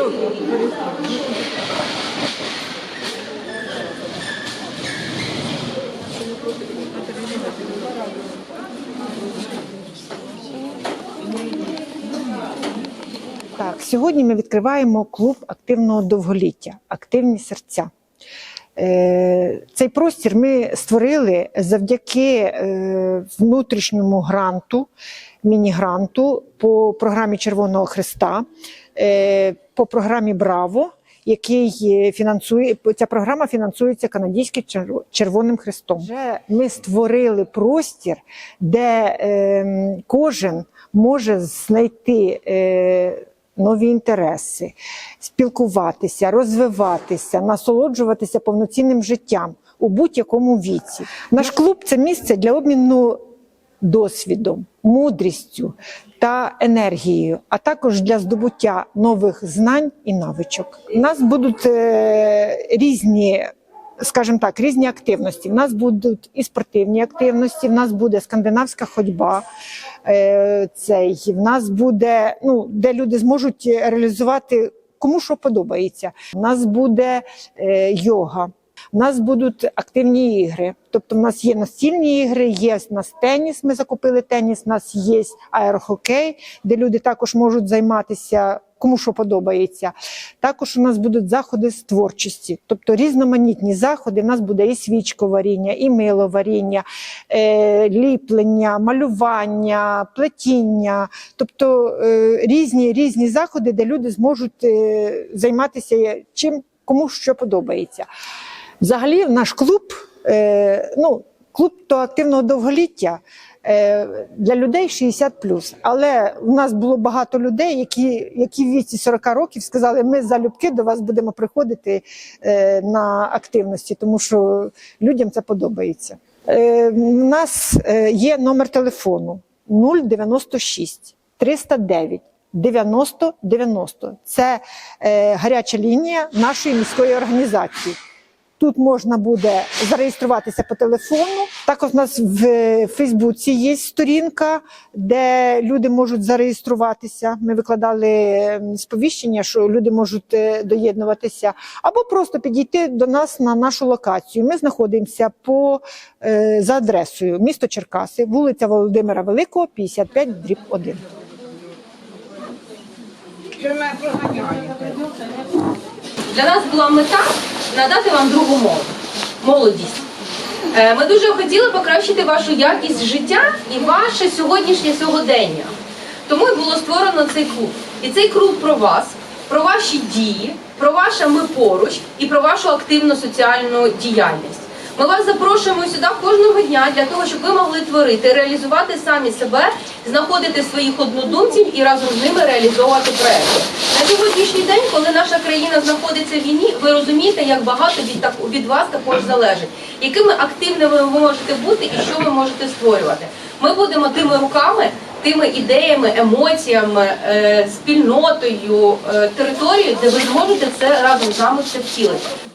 Так, сьогодні ми відкриваємо клуб активного довголіття, активні серця. Е, Цей простір ми створили завдяки е, внутрішньому гранту, міні-гранту по програмі Червоного Христа, е, по програмі Браво, який е, фінансує ця програма фінансується канадським Чер- Червоним Христом. Вже ми створили простір, де е, кожен може знайти. Е, нові інтереси, спілкуватися, розвиватися, насолоджуватися повноцінним життям у будь-якому віці. Наш клуб це місце для обміну досвідом, мудрістю та енергією, а також для здобуття нових знань і навичок. У нас будуть е, різні. Скажімо так, різні активності. У нас будуть і спортивні активності, в нас буде скандинавська ходьба, е, цей, в нас буде, ну, де люди зможуть реалізувати кому що подобається. У нас буде е, йога, у нас будуть активні ігри. Тобто, в нас є настільні ігри, є в нас теніс. Ми закупили теніс, у нас є аерохокей, де люди також можуть займатися. Кому що подобається. Також у нас будуть заходи з творчості, тобто різноманітні заходи. У нас буде і свічковаріння, і миловаріння, е, ліплення, малювання, плетіння, тобто е, різні, різні заходи, де люди зможуть е, займатися чим кому що подобається. Взагалі, наш клуб, е, ну, клуб то активного довголіття е, для людей 60 Але у нас було багато людей, які, які в віці 40 років сказали, ми залюбки до вас будемо приходити е, на активності, тому що людям це подобається. У нас є номер телефону 096 309 90 90. Це е, гаряча лінія нашої міської організації. Тут можна буде зареєструватися по телефону. Також у нас в е, Фейсбуці є сторінка, де люди можуть зареєструватися. Ми викладали ем, сповіщення, що люди можуть е, доєднуватися, або просто підійти до нас на нашу локацію. Ми знаходимося по, е, за адресою місто Черкаси, вулиця Володимира Великого, 55, дріб 1. Для нас була мета надати вам другу мову молодість. Е, Ми дуже хотіли покращити вашу якість життя і ваше сьогоднішнє сьогодення. Тому і було створено цей клуб. І цей клуб про вас, про ваші дії, про ваше ми поруч і про вашу активну соціальну діяльність. Ми вас запрошуємо сюди кожного дня для того, щоб ви могли творити, реалізувати самі себе, знаходити своїх однодумців і разом з ними реалізовувати проекти. На сьогоднішній день, коли наша країна знаходиться в війні, ви розумієте, як багато від так від вас також залежить, якими активними ви можете бути і що ви можете створювати. Ми будемо тими руками, тими ідеями, емоціями, е, спільнотою, е, територією, де ви зможете це разом з нами все втілити.